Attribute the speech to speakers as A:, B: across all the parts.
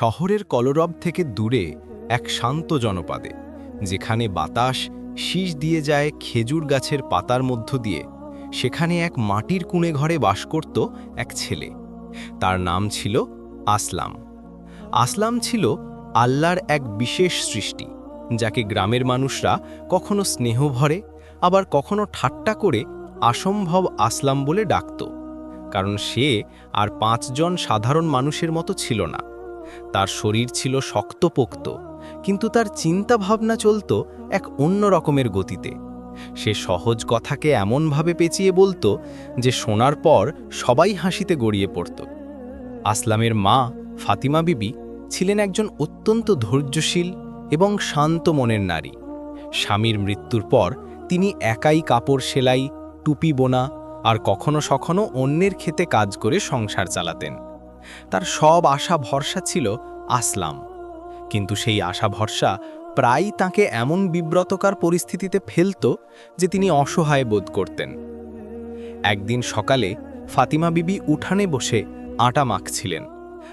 A: শহরের কলরব থেকে দূরে এক শান্ত জনপদে, যেখানে বাতাস শীষ দিয়ে যায় খেজুর গাছের পাতার মধ্য দিয়ে। সেখানে এক মাটির কুঁড়ে ঘরে বাস করত এক ছেলে। তার নাম ছিল আসলাম। আসলাম ছিল আল্লাহর এক বিশেষ সৃষ্টি, যাকে গ্রামের মানুষরা কখনো স্নেহ ভরে, আবার কখনো ঠাট্টা করে আসম্ভব আসলাম বলে ডাকত। কারণ সে আর পাঁচজন সাধারণ মানুষের মতো ছিল না। তার শরীর ছিল শক্তপোক্ত, কিন্তু তার চিন্তা ভাবনা চলত এক অন্য রকমের গতিতে। সে সহজ কথাকে এমনভাবে পেঁচিয়ে বলতো যে শোনার পর সবাই হাসিতে গড়িয়ে পড়ত। আসলামের মা ফাতিমা বিবি ছিলেন একজন অত্যন্ত ধৈর্যশীল এবং শান্ত মনের নারী। স্বামীর মৃত্যুর পর তিনি একাই কাপড় সেলাই, টুপি বোনা আর কখনো সখনো অন্যের খেতে কাজ করে সংসার চালাতেন। তার সব আশা ভরসা ছিল আসলাম। কিন্তু সেই আশা ভরসা প্রায়ই তাকে এমন বিব্রতকার পরিস্থিতিতে ফেলত যে তিনি অসহায় বোধ করতেন। একদিন সকালে ফাতিমা বিবি উঠানে বসে আটা মাখছিলেন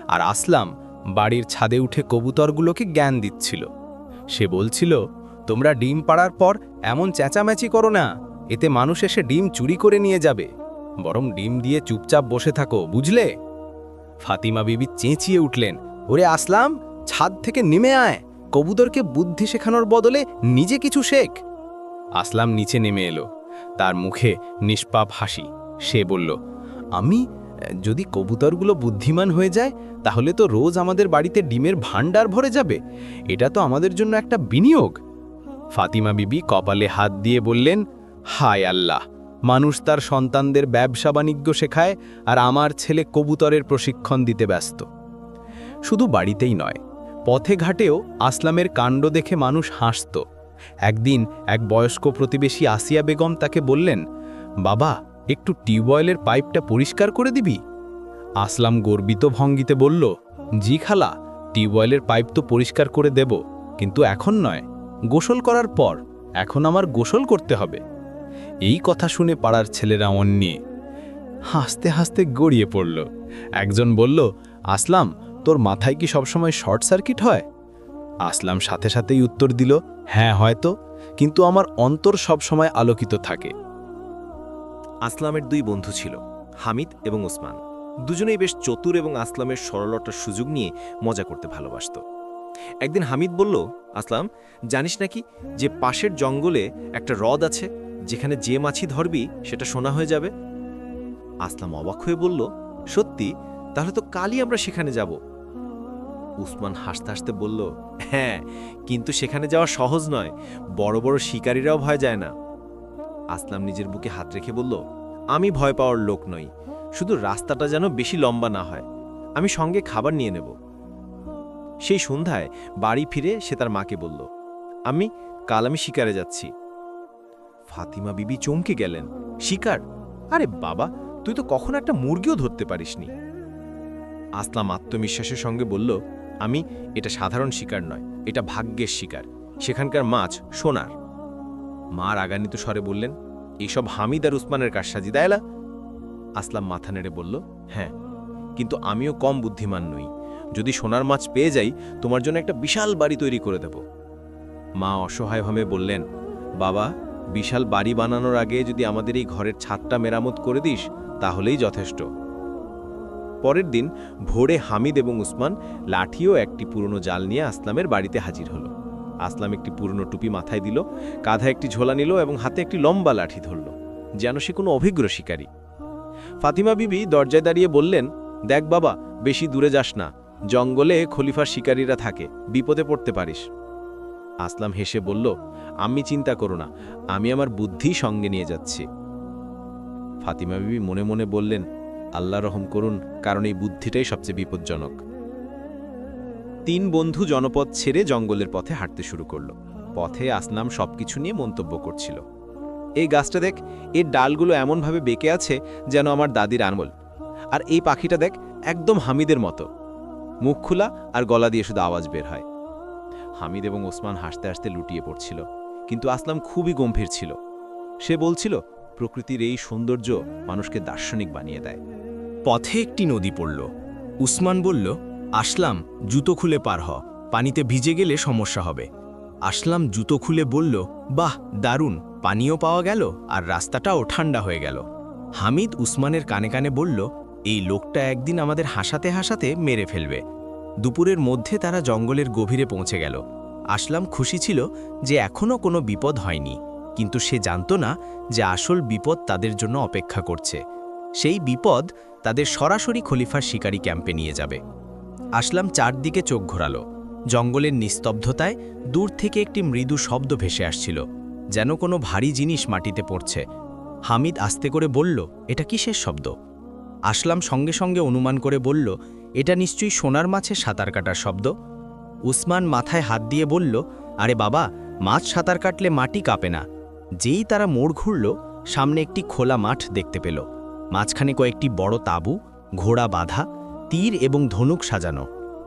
A: আর আসলাম বাড়ির ছাদে উঠে কবুতরগুলোকে জ্ঞান দিচ্ছিল। সে বলছিল, তোমরা ডিম পাড়ার পর এমন চেঁচামেচি করো না, এতে মানুষ এসে ডিম চুরি করে নিয়ে যাবে। বরং ডিম দিয়ে চুপচাপ বসে থাকো, বুঝলে? ফাতিমা বিবি চেঁচিয়ে উঠলেন, ওরে আসলাম, ছাদ থেকে নেমে আয়, কবুতরকে বুদ্ধি শেখানোর বদলে নিজে কিছু শেখ। আসলাম নিচে নেমে এলো। তার মুখে নিষ্পাপ হাসি। সে বলল, আমি, যদি কবুতরগুলো বুদ্ধিমান হয়ে যায়, তাহলে তো রোজ আমাদের বাড়িতে ডিমের ভাণ্ডার ভরে যাবে। এটা তো আমাদের জন্য একটা বিনিয়োগ। ফাতিমা বিবি কপালে হাত দিয়ে বললেন, হায় আল্লাহ মানুষ তার সন্তানদের ব্যবসা বাণিজ্য শেখায় আর আমার ছেলে কবুতরের প্রশিক্ষণ দিতে ব্যস্ত। শুধু বাড়িতেই নয়, পথে ঘাটেও আসলামের কাণ্ড দেখে মানুষ হাসত। একদিন এক বয়স্ক প্রতিবেশী আসিয়া বেগম তাকে বললেন, বাবা, একটু টিউবওয়েলের পাইপটা পরিষ্কার করে দিবি? আসলাম গর্বিত ভঙ্গিতে বলল, জি খালা টিউবওয়েলের পাইপ তো পরিষ্কার করে দেব, কিন্তু এখন নয়। গোসল করার পর, এখন আমার গোসল করতে হবে। এই কথা শুনে পাড়ার ছেলেরা অন্যে হাসতে হাসতে গড়িয়ে পড়ল। একজন বলল, আসলাম, তোর মাথায় কি সবসময় শর্ট সার্কিট হয়? আসলাম সাথে সাথেই উত্তর দিল হ্যাঁ হয়তো, কিন্তু আমার অন্তর সবসময় আলোকিত থাকে।
B: আসলামের দুই বন্ধু ছিল, হামিদ এবং ওসমান। দুজনেই বেশ চতুর এবং আসলামের সরলতার সুযোগ নিয়ে মজা করতে ভালোবাসত। একদিন হামিদ বলল, আসলাম, জানিস নাকি যে পাশের জঙ্গলে একটা হ্রদ আছে? যেখানে যে মাছি ধরবি, সেটা সোনা হয়ে যাবে। আসলাম অবাক হয়ে বলল, সত্যি? তাহলে তো কালই আমরা সেখানে যাব। উসমান হাসতে হাসতে বলল হ্যাঁ কিন্তু সেখানে যাওয়া সহজ নয়, বড় বড় শিকারীরাও ভয় যায় না। আসলাম নিজের বুকে হাত রেখে বলল, আমি ভয় পাওয়ার লোক নই, শুধু রাস্তাটা যেন বেশি লম্বা না হয়। আমি সঙ্গে খাবার নিয়ে নেব। সেই সন্ধ্যায় বাড়ি ফিরে সে তার মাকে বলল, আমি, কাল আমি শিকারে যাচ্ছি। ফাতিমা বিবি চমকে গেলেন। শিকার? আরে বাবা, তুই তো কখন একটা মুরগিও ধরতে পারিসনি। আসলাম আত্মবিশ্বাসের সঙ্গে বলল, আমি, এটা সাধারণ শিকার নয়, এটা ভাগ্যের শিকার, সেখানকার মাছ সোনার। মা রাগান্বিত স্বরে বললেন এইসব হামিদ আর উসমানের কারসাজি দেয়লা আসলাম মাথা নেড়ে বলল হ্যাঁ কিন্তু আমিও কম বুদ্ধিমান নই। যদি সোনার মাছ পেয়ে যাই, তোমার জন্য একটা বিশাল বাড়ি তৈরি করে দেব। মা অসহায় অসহায়ভাবে বললেন, বাবা বিশাল বাড়ি বানানোর আগে যদি আমাদের এই ঘরের ছাদটা মেরামত করে দিস, তাহলেই যথেষ্ট। পরের দিন ভোরে হামিদ এবং উসমান লাঠিও একটি পুরনো জাল নিয়ে আসলামের বাড়িতে হাজির হলো। আসলাম একটি পুরনো টুপি মাথায় দিল, কাঁধা একটি ঝোলা নিল এবং হাতে একটি লম্বা লাঠি ধরল, যেন সে কোনো অভিজ্ঞ শিকারী। ফাতিমা বিবি দরজায় দাঁড়িয়ে বললেন, দেখ বাবা, বেশি দূরে যাস না, জঙ্গলে খলিফার শিকারীরা থাকে, বিপদে পড়তে পারিস। আসলাম হেসে বলল আমি চিন্তা করো না, আমি আমার বুদ্ধি সঙ্গে নিয়ে যাচ্ছি। ফাতিমা বিবি মনে মনে বললেন, আল্লাহ রহম করুন, কারণ এই বুদ্ধিটাই সবচেয়ে বিপজ্জনক। তিন বন্ধু জনপদ ছেড়ে জঙ্গলের পথে হাঁটতে শুরু করল। পথে আসলাম সবকিছু নিয়ে মন্তব্য করছিল। এই গাছটা দেখ, এর ডালগুলো এমনভাবে বেঁকে আছে যেন আমার দাদির আনমল আর এই পাখিটা দেখ, একদম হামিদের মতো। মুখ খোলা আর গলা দিয়ে শুধু আওয়াজ বের হয়। হামিদ এবং ওসমান হাসতে হাসতে লুটিয়ে পড়ছিল। কিন্তু আসলাম খুবই গম্ভীর ছিল। সে বলছিল, প্রকৃতির এই সৌন্দর্য মানুষকে দার্শনিক বানিয়ে দেয়।
A: পথে একটি নদী পড়ল। উসমান বলল, আসলাম, জুতো খুলে পার হ, পানিতে ভিজে গেলে সমস্যা হবে। আসলাম জুতো খুলে বলল, বাহ, দারুণ, পানিও পাওয়া গেল আর রাস্তাটাও ঠান্ডা হয়ে গেল। হামিদ উসমানের কানে কানে বলল, এই লোকটা একদিন আমাদের হাসাতে হাসাতে মেরে ফেলবে। দুপুরের মধ্যে তারা জঙ্গলের গভীরে পৌঁছে গেল। আসলাম খুশি ছিল যে এখনও কোনো বিপদ হয়নি। কিন্তু সে জানত না যে আসল বিপদ তাদের জন্য অপেক্ষা করছে। সেই বিপদ তাদের সরাসরি খলিফার শিকারী ক্যাম্পে নিয়ে যাবে। আসলাম চারদিকে চোখ ঘোরালো। জঙ্গলের নিস্তব্ধতায় দূর থেকে একটি মৃদু শব্দ ভেসে আসছিল, যেন কোনো ভারী জিনিস মাটিতে পড়ছে। হামিদ আস্তে করে বলল, এটা কিসের শব্দ? আসলাম সঙ্গে সঙ্গে অনুমান করে বলল, এটা নিশ্চয়ই সোনার মাছে সাঁতার কাটার শব্দ। উসমান মাথায় হাত দিয়ে বলল, আরে বাবা, মাছ সাঁতার কাটলে মাটি কাঁপে না। যেই তারা মোড় ঘুরল, সামনে একটি খোলা মাঠ দেখতে পেল। মাঝখানে কয়েকটি বড় তাঁবু, ঘোড়া বাঁধা, তীর এবং ধনুক সাজানো।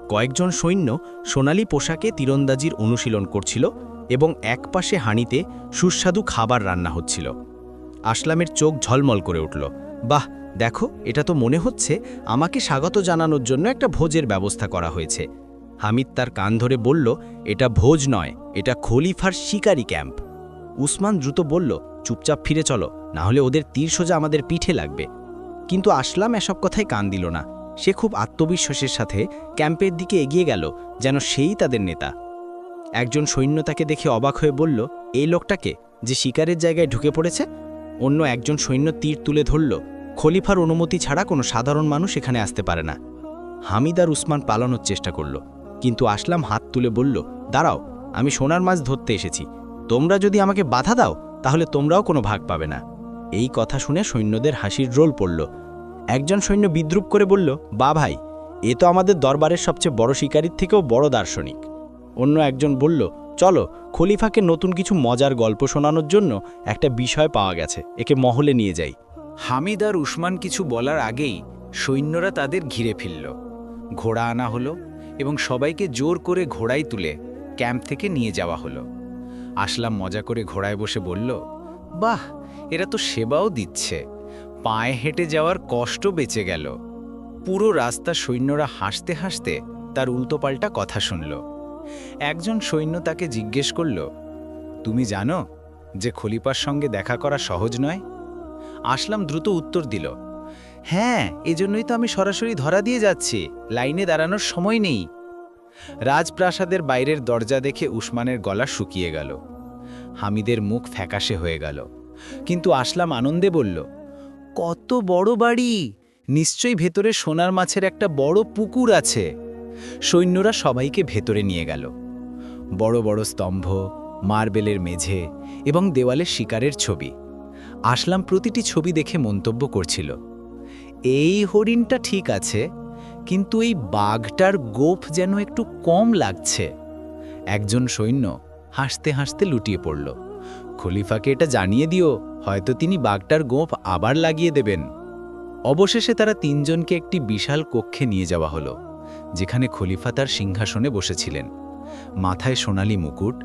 A: কয়েকজন সৈন্য সোনালী পোশাকে তীরন্দাজির অনুশীলন করছিল এবং একপাশে হাঁড়িতে সুস্বাদু খাবার রান্না হচ্ছিল। আসলামের চোখ ঝলমল করে উঠল। বাহ, দেখো, এটা তো মনে হচ্ছে আমাকে স্বাগত জানানোর জন্য একটা ভোজের ব্যবস্থা করা হয়েছে। হামিদ তার কান ধরে বলল, এটা ভোজ নয়, এটা খলিফার শিকারি ক্যাম্প। উসমান দ্রুত বলল, চুপচাপ ফিরে চলো, না হলে ওদের তীর সোজা আমাদের পিঠে লাগবে। কিন্তু আসলাম এসব কথায় কান দিল না। সে খুব আত্মবিশ্বাসের সাথে ক্যাম্পের দিকে এগিয়ে গেল, যেন সেই তাদের নেতা। একজন সৈন্য তাকে দেখে অবাক হয়ে বলল, এই লোকটাকে যে শিকারের জায়গায় ঢুকে পড়েছে? অন্য একজন সৈন্য তীর তুলে ধরল, খলিফার অনুমতি ছাড়া কোনো সাধারণ মানুষ এখানে আসতে পারে না। হামিদ আর উসমান পালানোর চেষ্টা করল। কিন্তু আসলাম হাত তুলে বলল, দাঁড়াও, আমি সোনার মাছ ধরতে এসেছি। তোমরা যদি আমাকে বাধা দাও, তাহলে তোমরাও কোনো ভাগ পাবে না। এই কথা শুনে সৈন্যদের হাসির রোল পড়ল। একজন সৈন্য বিদ্রুপ করে বলল, বা ভাই, এ তো আমাদের দরবারের সবচেয়ে বড় শিকারীর থেকেও বড় দার্শনিক। অন্য একজন বলল, চলো, খলিফাকে নতুন কিছু মজার গল্প শোনানোর জন্য একটা বিষয় পাওয়া গেছে, একে মহলে নিয়ে যাই।
C: হামিদ আর উসমান কিছু বলার আগেই সৈন্যরা তাদের ঘিরে ফেলল। ঘোড়া আনা হলো এবং সবাইকে জোর করে ঘোড়ায় তুলে ক্যাম্প থেকে নিয়ে যাওয়া হলো। আসলাম মজা করে ঘোড়ায় বসে বলল, বাহ, এরা তো সেবাও দিচ্ছে। পায়ে হেঁটে যাওয়ার কষ্ট বেঁচে গেল। পুরো রাস্তা সৈন্যরা হাসতে হাসতে তার উল্টোপাল্টা কথা শুনল। একজন সৈন্য তাকে জিজ্ঞেস করল, তুমি জানো যে খলিফার সঙ্গে দেখা করা সহজ নয়? আসলাম দ্রুত উত্তর দিল হ্যাঁ এজন্যই তো আমি সরাসরি ধরা দিয়ে যাচ্ছি। লাইনে দাঁড়ানোর সময় নেই। রাজপ্রাসাদের বাইরের দরজা দেখে উসমানের গলা শুকিয়ে গেল। হামিদের মুখ ফ্যাকাশে হয়ে গেল। কিন্তু আসলাম আনন্দে বলল, কত বড় বাড়ি! নিশ্চয়ই ভেতরে সোনার মাছের একটা বড় পুকুর আছে। সৈন্যরা সবাইকে ভেতরে নিয়ে গেল। বড় বড় স্তম্ভ, মার্বেলের মেঝে এবং দেওয়ালে শিকারের ছবি। আসলাম প্রতিটি ছবি দেখে মন্তব্য করছিল। এই হরিণটা ঠিক আছে, কিন্তু এই বাঘটার গোফ যেন একটু কম লাগছে। একজন সৈন্য হাসতে হাসতে লুটিয়ে পড়ল। খলিফাকে এটা জানিয়ে দিও, হয়তো তিনি বাঘটার গোফ আবার লাগিয়ে দেবেন। অবশেষে তারা তিনজনকে একটি বিশাল কক্ষে নিয়ে যাওয়া হলো, যেখানে খলিফা তার সিংহাসনে বসেছিলেন। মাথায় সোনালি মুকুট,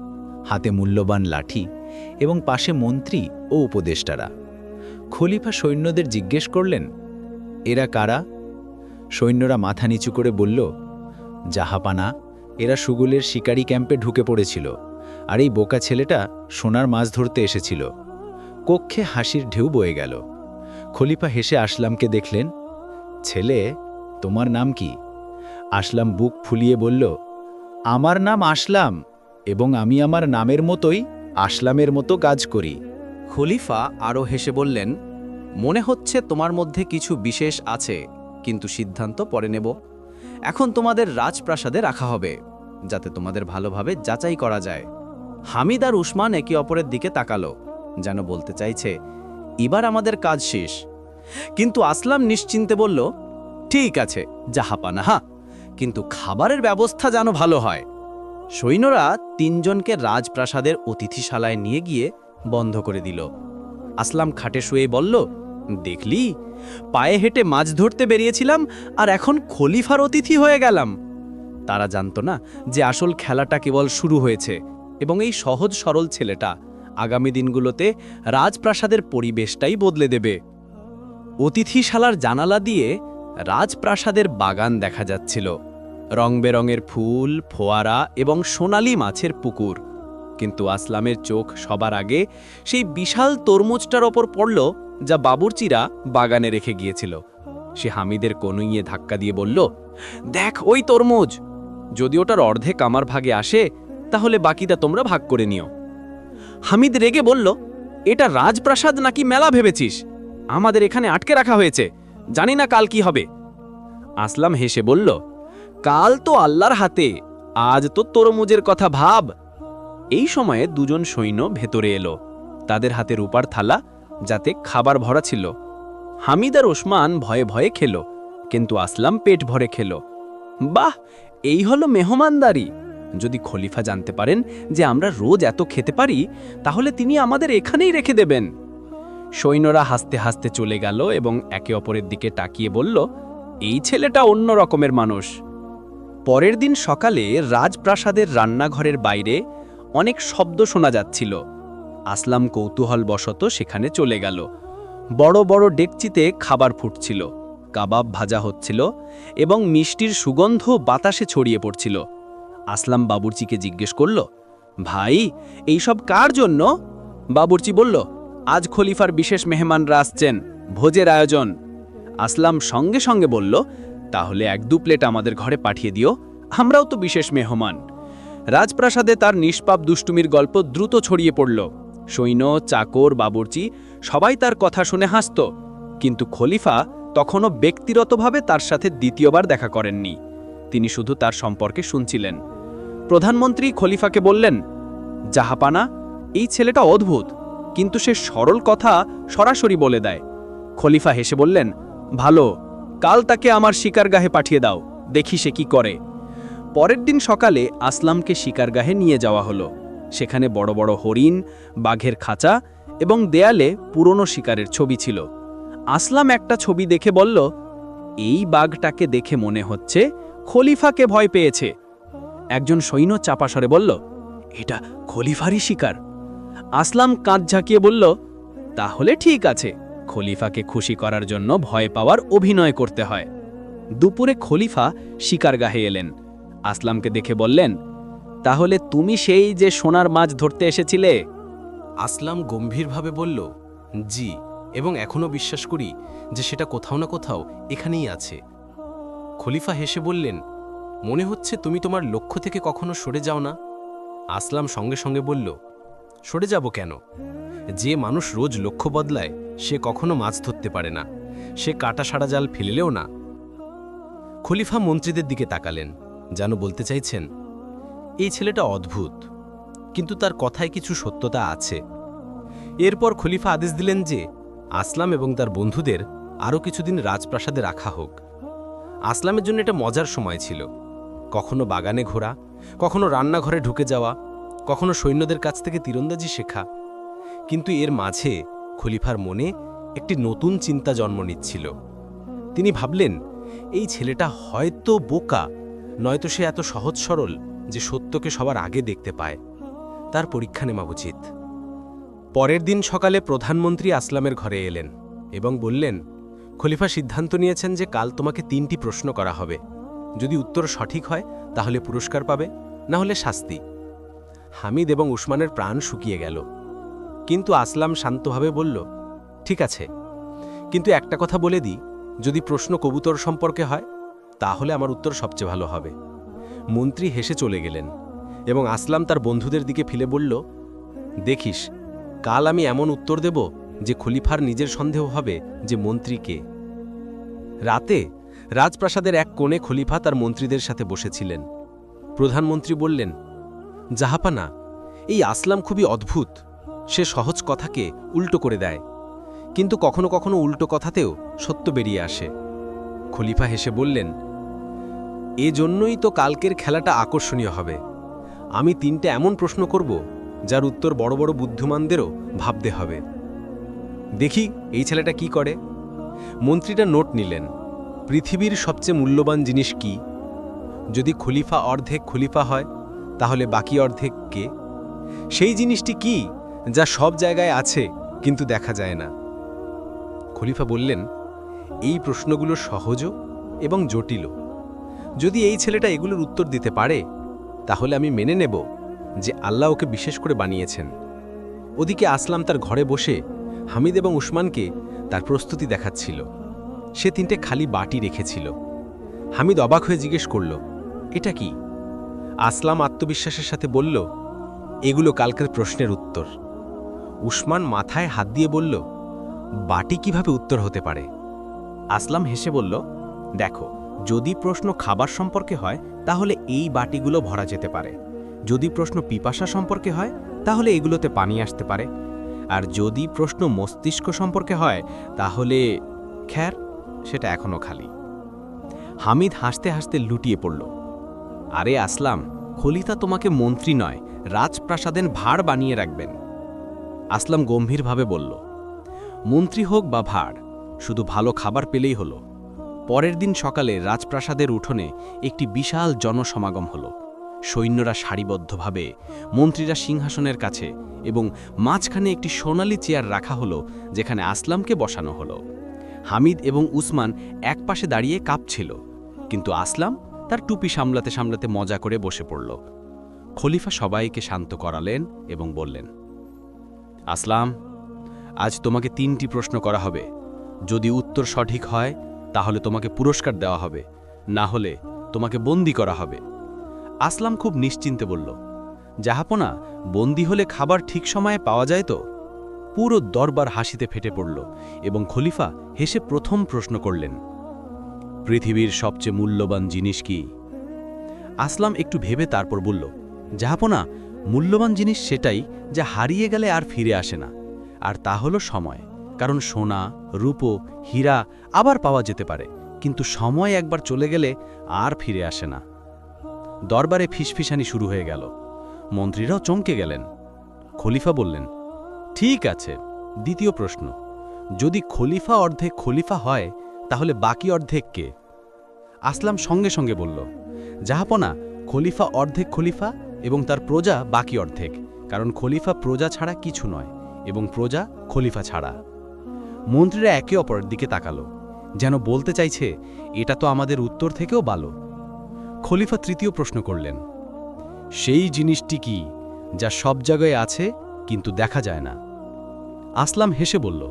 C: হাতে মূল্যবান লাঠি এবং পাশে মন্ত্রী ও উপদেষ্টারা। খলিফা সৈন্যদের জিজ্ঞেস করলেন এরা কারা? সৈন্যরা মাথা নিচু করে বলল, জাহাপানা, এরা সুগুলের শিকারি ক্যাম্পে ঢুকে পড়েছিল, আর এই বোকা ছেলেটা সোনার মাছ ধরতে এসেছিল। কক্ষে হাসির ঢেউ বয়ে গেল। খলিফা হেসে আসলামকে দেখলেন, ছেলে, তোমার নাম কি? আসলাম বুক ফুলিয়ে বলল, আমার নাম আসলাম, এবং আমি আমার নামের মতোই আসলামের মতো কাজ করি।
A: খলিফা আরও হেসে বললেন মনে হচ্ছে তোমার মধ্যে কিছু বিশেষ আছে, কিন্তু সিদ্ধান্ত পরে নেব। এখন তোমাদের রাজপ্রাসাদে রাখা হবে, যাতে তোমাদের ভালোভাবে যাচাই করা যায়। হামিদ আর উসমান একে অপরের দিকে তাকালো, যেন বলতে চাইছে, এবার আমাদের কাজ শেষ। কিন্তু আসলাম নিশ্চিন্তে বলল, ঠিক আছে জাহাপানা হা কিন্তু খাবারের ব্যবস্থা যেন ভালো হয়। সৈন্যরা তিনজনকে রাজপ্রাসাদের অতিথিশালায় নিয়ে গিয়ে বন্ধ করে দিল। আসলাম খাটে শুয়ে বলল দেখলি? পায়ে হেঁটে মাছ ধরতে বেরিয়েছিলাম আর এখন খলিফার অতিথি হয়ে গেলাম। তারা জানত না যে আসল খেলাটা কেবল শুরু হয়েছে এবং এই সহজ সরল ছেলেটা আগামী দিনগুলোতে রাজপ্রাসাদের পরিবেশটাই বদলে দেবে। অতিথিশালার জানালা দিয়ে রাজপ্রাসাদের বাগান দেখা যাচ্ছিল।
D: রং বেরঙের ফুল, ফোয়ারা এবং সোনালি মাছের পুকুর। কিন্তু আসলামের চোখ সবার আগে সেই বিশাল তরমুজটার ওপর পড়ল যা বাবুরচিরা বাগানে রেখে গিয়েছিল। সে হামিদের কনুইয়ে ধাক্কা দিয়ে বলল, দেখ, ওই তরমুজ। যদি ওটার অর্ধেক আমার ভাগে আসে, তাহলে বাকিটা তোমরা ভাগ করে নিও। হামিদ রেগে বলল, এটা রাজপ্রাসাদ নাকি মেলা ভেবেছিস? আমাদের এখানে আটকে রাখা হয়েছে। জানি না কাল কি হবে। আসলাম হেসে বলল, কাল তো আল্লাহর হাতে, আজ তো তরমুজের কথা ভাব। এই সময়ে দুজন সৈন্য ভেতরে এলো। তাদের হাতে রূপার থালা যাতে খাবার ভরা ছিল। হামিদ আর ওসমান ভয়ে ভয়ে খেল, কিন্তু আসলাম পেট ভরে খেল। বাহ, এই হলো মেহমানদারি। যদি খলিফা জানতে পারেন যে আমরা রোজ এত খেতে পারি, তাহলে তিনি আমাদের এখানেই রেখে দেবেন। সৈন্যরা হাসতে হাসতে চলে গেল এবং একে অপরের দিকে তাকিয়ে বলল, এই ছেলেটা অন্য রকমের মানুষ। পরের দিন সকালে রাজপ্রাসাদের রান্নাঘরের বাইরে অনেক শব্দ শোনা যাচ্ছিল। আসলাম কৌতূহল বশত সেখানে চলে গেল। বড় বড় ডেকচিতে খাবার ফুটছিল, কাবাব ভাজা হচ্ছিল এবং মিষ্টির সুগন্ধ বাতাসে ছড়িয়ে পড়ছিল। আসলাম বাবুর্চিকে জিজ্ঞেস করল, ভাই, এইসব কার জন্য? বাবুর্চি বলল, আজ খলিফার বিশেষ মেহমানরা আসছেন, ভোজের আয়োজন। আসলাম সঙ্গে সঙ্গে বলল, তাহলে এক দু প্লেট আমাদের ঘরে পাঠিয়ে দিও, আমরাও তো বিশেষ মেহমান। রাজপ্রাসাদে তার নিষ্পাপ দুষ্টুমির গল্প দ্রুত ছড়িয়ে পড়ল। সৈন্য, চাকর, বাবুর্চি, সবাই তার কথা শুনে হাসত। কিন্তু খলিফা তখনও ব্যক্তিগতভাবে তার সাথে দ্বিতীয়বার দেখা করেননি। তিনি শুধু তার সম্পর্কে শুনছিলেন। প্রধানমন্ত্রী খলিফাকে বললেন, জাহাপানা, এই ছেলেটা অদ্ভুত, কিন্তু সে সরল কথা সরাসরি বলে দেয়। খলিফা হেসে বললেন, ভালো, কাল তাকে আমার শিকারগাহে পাঠিয়ে দাও, দেখি সে কি করে। পরের দিন সকালে আসলামকে শিকারগাহে নিয়ে যাওয়া হলো। সেখানে বড় বড় হরিণ, বাঘের খাঁচা এবং দেয়ালে পুরনো শিকারের ছবি ছিল। আসলাম একটা ছবি দেখে বলল, এই বাঘটাকে দেখে মনে হচ্ছে খলিফাকে ভয় পেয়েছে। একজন সৈন্য চাপাসরে বলল, এটা খলিফারই শিকার। আসলাম কাঁধ ঝাঁকিয়ে বলল, তাহলে ঠিক আছে, খলিফাকে খুশি করার জন্য ভয় পাওয়ার অভিনয় করতে হয়। দুপুরে খলিফা শিকারগাহে এলেন। আসলামকে দেখে বললেন তাহলে তুমি সেই যে সোনার মাছ ধরতে এসেছিলে?
A: আসলাম গম্ভীরভাবে বলল, জি, এবং এখনও বিশ্বাস করি যে সেটা কোথাও না কোথাও এখানেই আছে। খলিফা হেসে বললেন, মনে হচ্ছে তুমি তোমার লক্ষ্য থেকে কখনো সরে যাও না? আসলাম সঙ্গে সঙ্গে বলল, সরে যাব কেন? যে মানুষ রোজ লক্ষ্য বদলায়, সে কখনো মাছ ধরতে পারে না। সে কাটা সারা জাল ফেলেলেও না। খলিফা মন্ত্রীদের দিকে তাকালেন, যেন বলতে চাইছেন এই ছেলেটা অদ্ভুত। কিন্তু তার কথায় কিছু সত্যতা আছে। এরপর খলিফা আদেশ দিলেন যে, আসলাম এবং তার বন্ধুদের আরও কিছুদিন রাজপ্রাসাদে রাখা হোক। আসলামের জন্য এটা মজার সময় ছিল। কখনো বাগানে ঘোরা, কখনো রান্নাঘরে ঢুকে যাওয়া, কখনো সৈন্যদের কাছ থেকে তীরন্দাজি শেখা। কিন্তু এর মাঝে খলিফার মনে একটি নতুন চিন্তা জন্ম নিচ্ছিল। তিনি ভাবলেন, এই ছেলেটা হয়তো বোকা, নয়তো সে এত সহজ সরল। যে সত্যকে সবার আগে দেখতে পায়, তার পরীক্ষা নেওয়া উচিত। পরের দিন সকালে প্রধানমন্ত্রী আসলামের ঘরে এলেন এবং বললেন, খলিফা সিদ্ধান্ত নিয়েছেন যে কাল তোমাকে তিনটি প্রশ্ন করা হবে। যদি উত্তর সঠিক হয়, তাহলে পুরস্কার পাবে, না হলে শাস্তি। হামিদ এবং উসমানের প্রাণ শুকিয়ে গেল। কিন্তু আসলাম শান্তভাবে বলল, ঠিক আছে। কিন্তু একটা কথা বলে দিই, যদি প্রশ্ন কবুতর সম্পর্কে হয়, তাহলে আমার উত্তর সবচেয়ে ভালো হবে। মন্ত্রী হেসে চলে গেলেন এবং আসলাম তার বন্ধুদের দিকে ফিরে বলল, দেখিস, কাল আমি এমন উত্তর দেব যে খলিফার নিজের সন্দেহ হবে যে মন্ত্রী কে। রাতে রাজপ্রাসাদের এক কোণে খলিফা তার মন্ত্রীদের সাথে বসেছিলেন। প্রধানমন্ত্রী বললেন, জাহাপানা, এই আসলাম খুবই অদ্ভুত। সে সহজ কথাকে উল্টো করে দেয়, কিন্তু কখনো কখনো উল্টো কথাতেও সত্য বেরিয়ে আসে। খলিফা হেসে বললেন এজন্যই তো কালকের খেলাটা আকর্ষণীয় হবে। আমি তিনটে এমন প্রশ্ন করব, যার উত্তর বড় বড় বুদ্ধিমানদেরও ভাবতে হবে। দেখি, এই ছেলেটা কি করে? মন্ত্রীটা নোট নিলেন। পৃথিবীর সবচেয়ে মূল্যবান জিনিস কি? যদি খলিফা অর্ধেক খলিফা হয়, তাহলে বাকি অর্ধেক কে? সেই জিনিসটি কি, যা সব জায়গায় আছে, কিন্তু দেখা যায় না। খলিফা বললেন, এই প্রশ্নগুলো সহজ এবং জটিল
D: যদি এই ছেলেটা এগুলোর উত্তর দিতে পারে, তাহলে আমি মেনে নেব যে আল্লাহ ওকে বিশেষ করে বানিয়েছেন। ওদিকে আসলাম তার ঘরে বসে হামিদ এবং উসমানকে তার প্রস্তুতি দেখাচ্ছিল। সে তিনটে খালি বাটি রেখেছিল। হামিদ অবাক হয়ে জিজ্ঞেস করল, এটা কি? আসলাম আত্মবিশ্বাসের সাথে বলল, এগুলো কালকের প্রশ্নের উত্তর। উসমান মাথায় হাত দিয়ে বলল, বাটি কীভাবে উত্তর হতে পারে? আসলাম হেসে বলল, দেখো যদি প্রশ্ন খাবার সম্পর্কে হয়, তাহলে এই বাটিগুলো ভরা যেতে পারে। যদি প্রশ্ন পিপাসা সম্পর্কে হয়, তাহলে এগুলোতে পানি আসতে পারে। আর যদি প্রশ্ন মস্তিষ্ক সম্পর্কে হয়, তাহলে খ্যার, সেটা এখনও খালি। হামিদ হাসতে হাসতে লুটিয়ে পড়ল। আরে আসলাম, খলিতা তোমাকে মন্ত্রী নয়, রাজপ্রাসাদের ভাড় বানিয়ে রাখবেন। আসলাম গম্ভীরভাবে বলল, মন্ত্রী হোক বা ভাড় শুধু ভালো খাবার পেলেই হলো। পরের দিন সকালে রাজপ্রাসাদের উঠোনে একটি বিশাল জনসমাগম হল। সৈন্যরা সারিবদ্ধভাবে, মন্ত্রীরা সিংহাসনের কাছে এবং মাঝখানে একটি সোনালি চেয়ার রাখা হলো, যেখানে আসলামকে বসানো হলো। হামিদ এবং উসমান একপাশে দাঁড়িয়ে কাঁপছিল, কিন্তু আসলাম তার টুপি সামলাতে সামলাতে মজা করে বসে পড়ল। খলিফা সবাইকে শান্ত করালেন এবং বললেন, আসলাম, আজ তোমাকে তিনটি প্রশ্ন করা হবে। যদি উত্তর সঠিক হয় তাহলে তোমাকে পুরস্কার দেওয়া হবে, না হলে তোমাকে বন্দি করা হবে। আসলাম খুব নিশ্চিন্তে বলল, জাহাপনা, বন্দি হলে খাবার ঠিক সময়ে পাওয়া যায় তো? পুরো দরবার হাসিতে ফেটে পড়ল এবং খলিফা হেসে প্রথম প্রশ্ন করলেন, পৃথিবীর সবচেয়ে মূল্যবান জিনিস কি? আসলাম একটু ভেবে তারপর বলল, জাহাপনা, মূল্যবান জিনিস সেটাই যা হারিয়ে গেলে আর ফিরে আসে না, আর তা হলো সময়। কারণ সোনা, রূপো, হীরা আবার পাওয়া যেতে পারে, কিন্তু সময় একবার চলে গেলে আর ফিরে আসে না। দরবারে ফিসফিসানি শুরু হয়ে গেল। মন্ত্রীরাও চমকে গেলেন। খলিফা বললেন, ঠিক আছে, দ্বিতীয় প্রশ্ন। যদি খলিফা অর্ধেক খলিফা হয়, তাহলে বাকি অর্ধেক কে? আসলাম সঙ্গে সঙ্গে বলল, জাহাপনা, খলিফা অর্ধেক খলিফা এবং তার প্রজা বাকি অর্ধেক, কারণ খলিফা প্রজা ছাড়া কিছু নয় এবং প্রজা খলিফা ছাড়া। মন্ত্রীরা একে অপরের দিকে তাকালো, যেন বলতে চাইছে, এটা তো আমাদের উত্তর থেকেও ভালো। খলিফা তৃতীয় প্রশ্ন করলেন, সেই জিনিসটি কি, যা সব জায়গায় আছে, কিন্তু দেখা যায় না? আসলাম হেসে বলল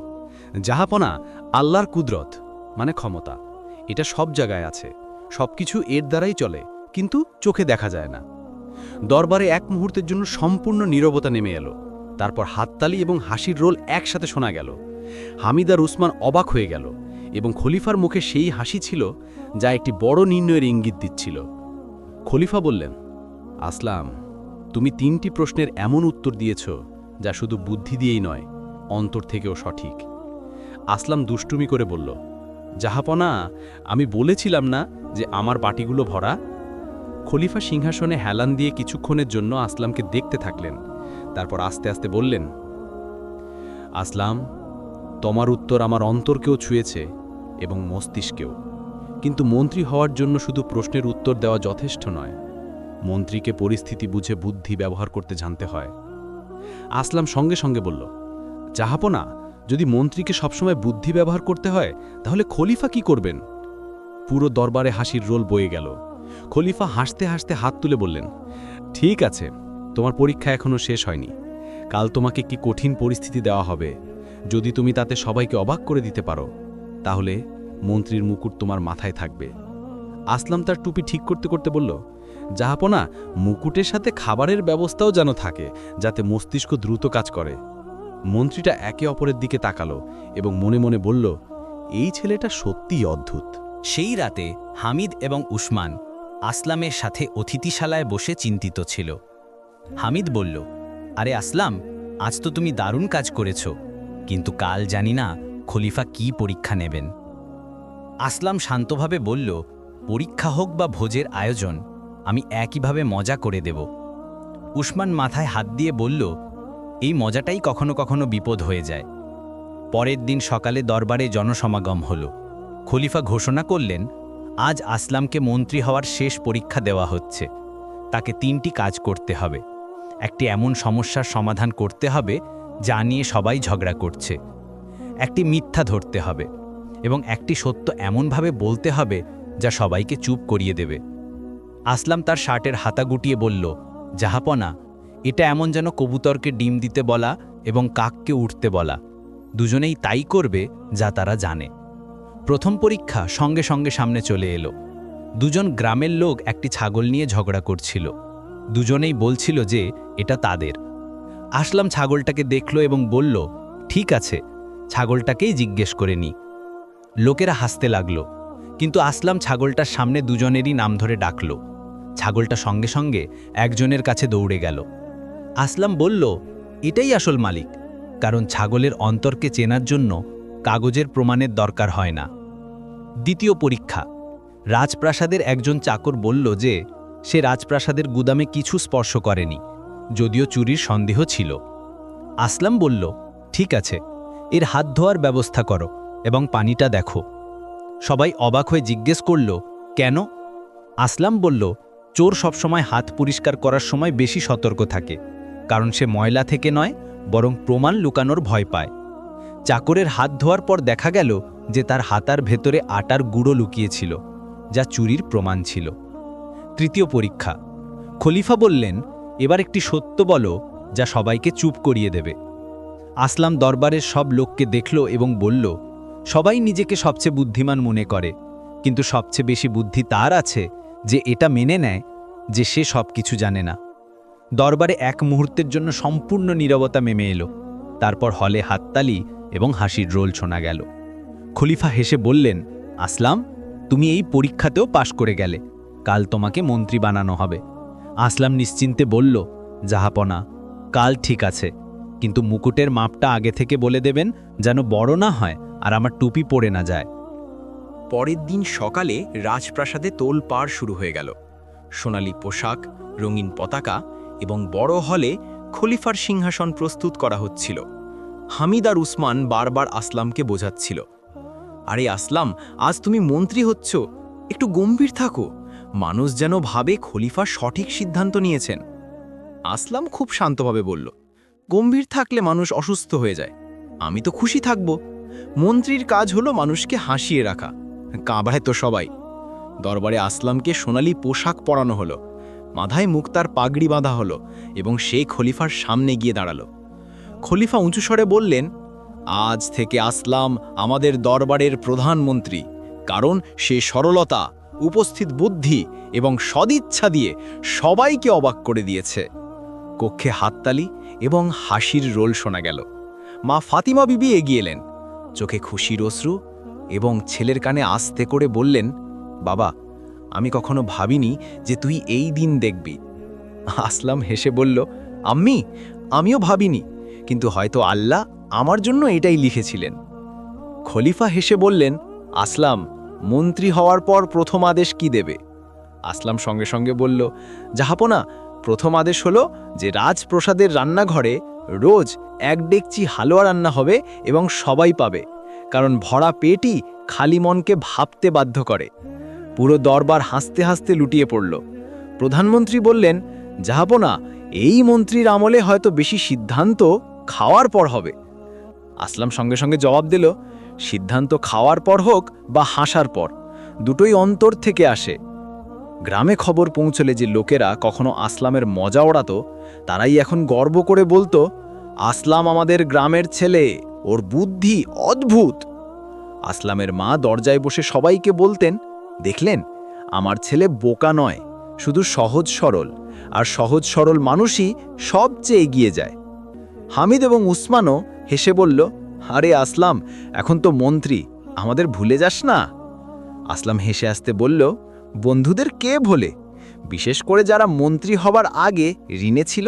D: জাহাপনা আল্লাহর কুদরত মানে ক্ষমতা, এটা সব জায়গায় আছে, সবকিছু এর দ্বারাই চলে, কিন্তু চোখে দেখা যায় না। দরবারে এক মুহূর্তের জন্য সম্পূর্ণ নীরবতা নেমে এলো, তারপর হাততালি এবং হাসির রোল একসাথে শোনা গেল। হামিদার উসমান অবাক হয়ে গেল এবং খলিফার মুখে সেই হাসি ছিল যা একটি বড় নির্ণয়ের ইঙ্গিত দিচ্ছিল। খলিফা বললেন, আসলাম, তুমি তিনটি প্রশ্নের এমন উত্তর দিয়েছ যা শুধু বুদ্ধি দিয়েই নয়, অন্তর থেকেও সঠিক। আসলাম দুষ্টুমি করে বলল জাহাপনা আমি বলেছিলাম না যে আমার বাটিগুলো ভরা? খলিফা সিংহাসনে হেলান দিয়ে কিছুক্ষণের জন্য আসলামকে দেখতে থাকলেন, তারপর আস্তে আস্তে বললেন, আসলাম তোমার উত্তর আমার অন্তরকেও ছুঁয়েছে এবং মস্তিষ্কেও। কিন্তু মন্ত্রী হওয়ার জন্য শুধু প্রশ্নের উত্তর দেওয়া যথেষ্ট নয়। মন্ত্রীকে পরিস্থিতি বুঝে বুদ্ধি ব্যবহার করতে জানতে হয়। আসলাম সঙ্গে সঙ্গে বলল, জাহাপনা, যদি মন্ত্রীকে সবসময় বুদ্ধি ব্যবহার করতে হয়, তাহলে খলিফা কি করবেন? পুরো দরবারে হাসির রোল বয়ে গেল। খলিফা হাসতে হাসতে হাত তুলে বললেন, ঠিক আছে, তোমার পরীক্ষা এখনও শেষ হয়নি। কাল তোমাকে কি কঠিন পরিস্থিতি দেওয়া হবে যদি তুমি তাতে সবাইকে অবাক করে দিতে পারো, তাহলে মন্ত্রীর মুকুট তোমার মাথায় থাকবে। আসলাম তার টুপি ঠিক করতে করতে বলল, জাহাপনা, মুকুটের সাথে খাবারের ব্যবস্থাও যেন থাকে, যাতে মস্তিষ্ক দ্রুত কাজ করে। মন্ত্রীটা একে অপরের দিকে তাকালো এবং মনে মনে বলল, এই ছেলেটা সত্যিই অদ্ভুত।
C: সেই রাতে হামিদ এবং উসমান আসলামের সাথে অতিথিশালায় বসে চিন্তিত ছিল। হামিদ বলল, আরে আসলাম, আজ তো তুমি দারুণ কাজ করেছ। কিন্তু কাল জানি না খলিফা কি পরীক্ষা নেবেন। আসলাম শান্তভাবে বলল, পরীক্ষা হোক বা ভোজের আয়োজন, আমি একইভাবে মজা করে দেব। উসমান মাথায় হাত দিয়ে বলল, এই মজাটাই কখনো কখনো বিপদ হয়ে যায়। পরের দিন সকালে দরবারে জনসমাগম হল। খলিফা ঘোষণা করলেন, আজ আসলামকে মন্ত্রী হওয়ার শেষ পরীক্ষা দেওয়া হচ্ছে। তাকে তিনটি কাজ করতে হবে। একটি এমন সমস্যার সমাধান করতে হবে যা নিয়ে সবাই ঝগড়া করছে। একটি মিথ্যা ধরতে হবে এবং একটি সত্য এমনভাবে বলতে হবে যা সবাইকে চুপ করিয়ে দেবে। আসলাম তার শার্টের হাতা গুটিয়ে বলল, জাহাপনা, এটা এমন যেন কবুতরকে ডিম দিতে বলা এবং কাককে উঠতে বলা। দুজনেই তাই করবে যা তারা জানে। প্রথম পরীক্ষা সঙ্গে সঙ্গে সামনে চলে এলো। দুজন গ্রামের লোক একটি ছাগল নিয়ে ঝগড়া করছিল। দুজনেই বলছিল যে, এটা তাদের। আসলাম ছাগলটাকে দেখল এবং বলল, ঠিক আছে। ছাগলটাকেই জিজ্ঞেস করে নি। লোকেরা হাসতে লাগল, কিন্তু আসলাম ছাগলটার সামনে দুজনেরই নাম ধরে ডাকল। ছাগলটা সঙ্গে সঙ্গে একজনের কাছে দৌড়ে গেল। আসলাম বলল, এটাই আসল মালিক, কারণ ছাগলের অন্তরকে চেনার জন্য কাগজের প্রমাণের দরকার হয় না। দ্বিতীয় পরীক্ষা, রাজপ্রাসাদের একজন চাকর বলল যে, সে রাজপ্রাসাদের গুদামে কিছু স্পর্শ করেনি। যদিও চুরির সন্দেহ ছিল। আসলাম বলল, ঠিক আছে, এর হাত ধোয়ার ব্যবস্থা করো এবং পানিটা দেখো। সবাই অবাক হয়ে জিজ্ঞেস করল, কেন? আসলাম বলল, চোর সবসময় হাত পরিষ্কার করার সময় বেশি সতর্ক থাকে, কারণ সে ময়লা থেকে নয়, বরং প্রমাণ লুকানোর ভয় পায়। চাকরের হাত ধোয়ার পর দেখা গেল যে তার হাতার ভেতরে আটার গুঁড়ো লুকিয়েছিল, যা চুরির প্রমাণ ছিল। তৃতীয় পরীক্ষা। খলিফা বললেন এবার একটি সত্য বলো যা সবাইকে চুপ করিয়ে দেবে। আসলাম দরবারের সব লোককে দেখল এবং বলল, সবাই নিজেকে সবচেয়ে বুদ্ধিমান মনে করে, কিন্তু সবচেয়ে বেশি বুদ্ধি তার আছে যে এটা মেনে নেয় যে সে সব কিছু জানে না। দরবারে এক মুহূর্তের জন্য সম্পূর্ণ নীরবতা মেমে এলো। তারপর হলে হাততালি এবং হাসির রোল শোনা গেল। খলিফা হেসে বললেন, আসলাম, তুমি এই পরীক্ষাতেও পাশ করে গেলে, কাল তোমাকে মন্ত্রী বানানো হবে। আসলাম নিশ্চিন্তে বলল জাহাপনা কাল ঠিক আছে। কিন্তু মুকুটের মাপটা আগে থেকে বলে দেবেন, যেন বড় না হয় আর আমার টুপি পড়ে না যায়।
A: পরের দিন সকালে রাজপ্রাসাদে তোলপাড় শুরু হয়ে গেল। সোনালি পোশাক, রঙিন পতাকা এবং বড় হলে খলিফার সিংহাসন প্রস্তুত করা হচ্ছিল। হামিদ আর উসমান বারবার আসলামকে বোঝাচ্ছিল। আরে আসলাম, আজ তুমি মন্ত্রী হচ্ছ, একটু গম্ভীর থাকো। মানুষ যেন ভাবে খলিফা সঠিক সিদ্ধান্ত নিয়েছেন। আসলাম খুব শান্তভাবে বলল, গম্ভীর থাকলে মানুষ অসুস্থ হয়ে যায়। আমি তো খুশি থাকব। মন্ত্রীর কাজ হলো মানুষকে হাসিয়ে রাখা। কাঁবায় তো সবাই। দরবারে আসলামকে সোনালি পোশাক পরানো হলো। মাথায় মুক্তার পাগড়ি বাঁধা হলো এবং সে খলিফার সামনে গিয়ে দাঁড়াল। খলিফা উঁচু স্বরে বললেন, আজ থেকে আসলাম আমাদের দরবারের প্রধানমন্ত্রী। কারণ সে সরলতা উপস্থিত বুদ্ধি এবং সদিচ্ছা দিয়ে সবাইকে অবাক করে দিয়েছে। কক্ষে হাততালি এবং হাসির রোল শোনা গেল। মা ফাতিমা বিবি এগিয়ে এলেন। চোখে খুশির অশ্রু এবং ছেলের কানে আস্তে করে বললেন, বাবা, আমি কখনো ভাবিনি যে তুই এই দিন দেখবি। আসলাম হেসে বলল, আম্মি, আমিও ভাবিনি, কিন্তু হয়তো আল্লাহ আমার জন্য এটাই লিখেছিলেন। খলিফা হেসে বললেন, আসলাম। মন্ত্রী হওয়ার পর প্রথম আদেশ কি দেবে? আসলাম সঙ্গে সঙ্গে বলল, জাহাপনা, প্রথম আদেশ হলো যে রাজপ্রসাদের রান্নাঘরে রোজ এক ডেকচি হালুয়া রান্না হবে এবং সবাই পাবে, কারণ ভরা পেটই খালি মনকে ভাবতে বাধ্য করে। পুরো দরবার হাসতে হাসতে লুটিয়ে পড়ল। প্রধানমন্ত্রী বললেন, জাহাপনা, এই মন্ত্রীর আমলে হয়তো বেশি সিদ্ধান্ত খাওয়ার পর হবে। আসলাম সঙ্গে সঙ্গে জবাব দিল সিদ্ধান্ত খাওয়ার পর হোক বা হাসার পর, দুটোই অন্তর থেকে আসে। গ্রামে খবর পৌঁছলে যে লোকেরা কখনো আসলামের মজা ওড়াতো, তারাই এখন গর্ব করে বলতো, আসলাম আমাদের গ্রামের ছেলে, ওর বুদ্ধি অদ্ভুত। আসলামের মা দরজায় বসে সবাইকে বলতেন, দেখলেন, আমার ছেলে বোকা নয়, শুধু সহজ সরল, আর সহজ সরল মানুষই সবচেয়ে এগিয়ে যায়। হামিদ এবং উসমানও হেসে বলল আরে আসলাম, এখন তো মন্ত্রী, আমাদের ভুলে যাস না। আসলাম হেসে আসতে বলল, বন্ধুদের কে ভোলে? বিশেষ করে যারা মন্ত্রী হবার আগে ঋণে ছিল?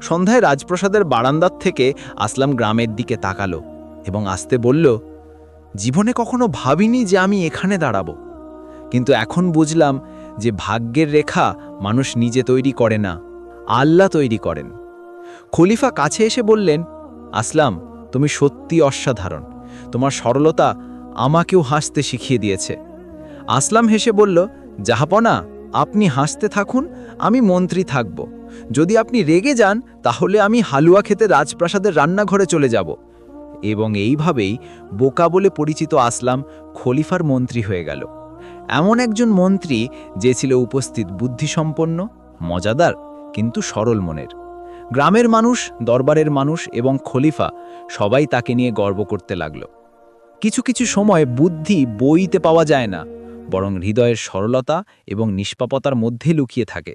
A: সন্ধ্যায় রাজপ্রসাদের বারান্দার থেকে আসলাম গ্রামের দিকে তাকালো এবং আসতে বলল, জীবনে কখনো ভাবিনি যে আমি এখানে দাঁড়াবো। কিন্তু এখন বুঝলাম যে ভাগ্যের রেখা মানুষ নিজে তৈরি করে না, আল্লাহ তৈরি করেন। খলিফা কাছে এসে বললেন, আসলাম তুমি সত্যি অসাধারণ। তোমার সরলতা আমাকেও হাসতে শিখিয়ে দিয়েছে। আসলাম হেসে বলল, জাহাপনা, আপনি হাসতে থাকুন, আমি মন্ত্রী থাকব। যদি আপনি রেগে যান, তাহলে আমি হালুয়া খেতে রাজপ্রাসাদের রান্নাঘরে চলে যাব। এবং এইভাবেই বোকা বলে পরিচিত আসলাম খলিফার মন্ত্রী হয়ে গেল।
C: এমন একজন মন্ত্রী যে ছিল উপস্থিত বুদ্ধিসম্পন্ন, মজাদার, কিন্তু সরল মনের। গ্রামের মানুষ, দরবারের মানুষ এবং খলিফা সবাই তাকে নিয়ে গর্ব করতে লাগল। কিছু কিছু সময় বুদ্ধি বইতে পাওয়া যায় না, বরং হৃদয়ের সরলতা এবং নিষ্পাপতার মধ্যে লুকিয়ে থাকে।